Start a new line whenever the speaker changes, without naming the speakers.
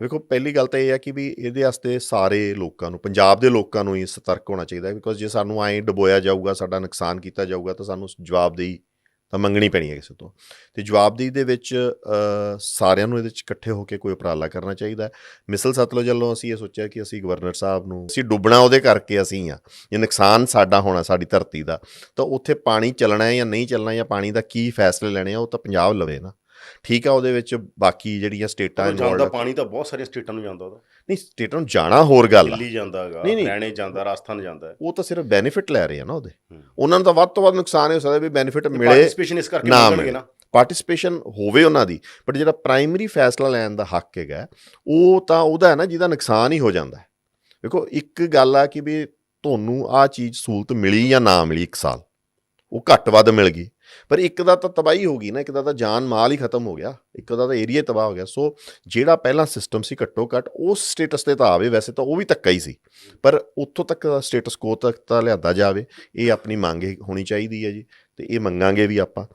ਵੇਖੋ ਪਹਿਲੀ ਗੱਲ ਤਾਂ ਇਹ ਹੈ ਕਿ ਵੀ ਇਹਦੇ ਵਾਸਤੇ ਸਾਰੇ ਲੋਕਾਂ ਨੂੰ, ਪੰਜਾਬ ਦੇ ਲੋਕਾਂ ਨੂੰ ਹੀ ਸਤਰਕ ਹੋਣਾ ਚਾਹੀਦਾ ਹੈ ਬਿਕੋਜ਼ ਜੇ ਸਾਨੂੰ ਐਂ ਡੁਬੋਇਆ ਜਾਊਗਾ, ਸਾਡਾ ਨੁਕਸਾਨ ਕੀਤਾ ਜਾਊਗਾ, ਤਾਂ ਸਾਨੂੰ ਜਵਾਬਦੇਹੀ ਤਾਂ ਮੰਗਣੀ ਪੈਣੀ ਹੈ ਕਿਸੇ ਤੋਂ। ਤੇ ਜਵਾਬਦੇਹੀ ਦੇ ਵਿੱਚ ਸਾਰਿਆਂ ਨੂੰ ਇਹਦੇ ਵਿੱਚ ਇਕੱਠੇ ਹੋ ਕੇ ਕੋਈ ਉਪਰਾਲਾ ਕਰਨਾ ਚਾਹੀਦਾ ਮਿਸਲ ਸਤਲੁਜ ਵੱਲੋਂ ਅਸੀਂ ਇਹ ਸੋਚਿਆ ਕਿ ਅਸੀਂ ਗਵਰਨਰ ਸਾਹਿਬ ਨੂੰ, ਅਸੀਂ ਡੁੱਬਣਾ ਉਹਦੇ ਕਰਕੇ ਅਸੀਂ ਆ ਇਹ ਨੁਕਸਾਨ ਸਾਡਾ ਹੋਣਾ, ਸਾਡੀ ਧਰਤੀ ਦਾ, ਤਾਂ ਉੱਥੇ ਪਾਣੀ ਚੱਲਣਾ ਹੈ ਜਾਂ ਨਹੀਂ ਚੱਲਣਾ, ਜਾਂ ਪਾਣੀ ਦਾ ਕੀ ਫੈਸਲੇ ਲੈਣੇ ਆ, ਉਹ ਤਾਂ ਪੰਜਾਬ ਲਵੇ ਨਾ। ਠੀਕ ਆ ਉਹਦੇ ਵਿੱਚ ਬਾਕੀ ਜਿਹੜੀਆਂ ਸਟੇਟਾਂ
ਉਹ ਜਾਂਦਾ। ਪਾਣੀ ਤਾਂ ਬਹੁਤ ਸਾਰੀਆਂ ਸਟੇਟਾਂ ਨੂੰ ਜਾਂਦਾ ਉਹਦਾ
ਨਹੀਂ ਸਟੇਟਾਂ ਨੂੰ ਜਾਣਾ ਹੋਰ ਗੱਲ ਆ
ਦਿੱਲੀ ਜਾਂਦਾ ਹੈਗਾ। ਹਰਿਆਣੇ ਜਾਂਦਾ ਰਾਜਸਥਾਨ ਜਾਂਦਾ
ਉਹ ਤਾਂ ਸਿਰਫ ਬੈਨੀਫਿਟ ਲੈ ਰਹੇ ਆ ਨਾ ਉਹਦੇ। ਉਹਨਾਂ ਨੂੰ ਤਾਂ ਵੱਧ ਤੋਂ ਵੱਧ ਨੁਕਸਾਨ ਹੋ ਸਕਦਾ ਵੀ ਬੈਨੀਫਿਟ ਮਿਲੇ
ਪਾਰਟਿਸਪੇਸ਼ਨ ਇਸ ਕਰਕੇ
ਨਾ
ਮੰਗਣਗੇ
ਮਿਲੇ।
ਨਾ
ਪਾਰਟਿਸਪੇਸ਼ਨ ਹੋਵੇ ਉਹਨਾਂ ਦੀ ਬਟ ਜਿਹੜਾ ਪ੍ਰਾਇਮਰੀ ਫੈਸਲਾ ਲੈਣ ਦਾ ਹੱਕ ਹੈਗਾ ਉਹ ਤਾਂ ਉਹਦਾ ਹੈ ਨਾ ਜਿਹਦਾ ਨੁਕਸਾਨ ਹੀ ਹੋ ਜਾਂਦਾ ਹੈ ਵੇਖੋ ਇੱਕ ਗੱਲ ਆ ਕਿ ਵੀ ਤੁਹਾਨੂੰ ਆ ਚੀਜ਼ ਸਹੂਲਤ ਮਿਲੀ ਜਾਂ ਨਾ ਮਿਲੀ ਇੱਕ ਸਾਲ ਉਹ ਘੱਟ ਵੱਧ ਮਿਲ ਗਈ ਪਰ ਇੱਕ ਦਾ ਤਾਂ ਤਬਾਹੀ ਹੋ ਗਈ ਨਾ, ਇੱਕ ਦਾ ਤਾਂ ਜਾਨ ਮਾਲ ਹੀ ਖਤਮ ਹੋ ਗਿਆ, ਇੱਕ ਦਾ ਤਾਂ ਏਰੀਆ ਤਬਾਹ ਹੋ ਗਿਆ। ਸੋ ਜਿਹੜਾ ਪਹਿਲਾਂ ਸਿਸਟਮ ਸੀ ਘੱਟੋ ਘੱਟ, ਉਸ ਸਟੇਟਸ ਤੇ ਤਾਂ ਆਵੇ, ਵੈਸੇ ਤਾਂ ਉਹ ਵੀ ਧੱਕਾ ਹੀ ਸੀ। ਪਰ ਉੱਥੋਂ ਤੱਕ ਦਾ ਸਟੇਟਸ ਕੋ ਤੱਕ ਤਾਂ ਲਿਆਂਦਾ ਜਾਵੇ, ਇਹ ਆਪਣੀ ਮੰਗ ਹੀ ਹੋਣੀ ਚਾਹੀਦੀ ਹੈ ਜੀ, ਤੇ ਇਹ ਮੰਗਾਂਗੇ ਵੀ ਆਪਾਂ।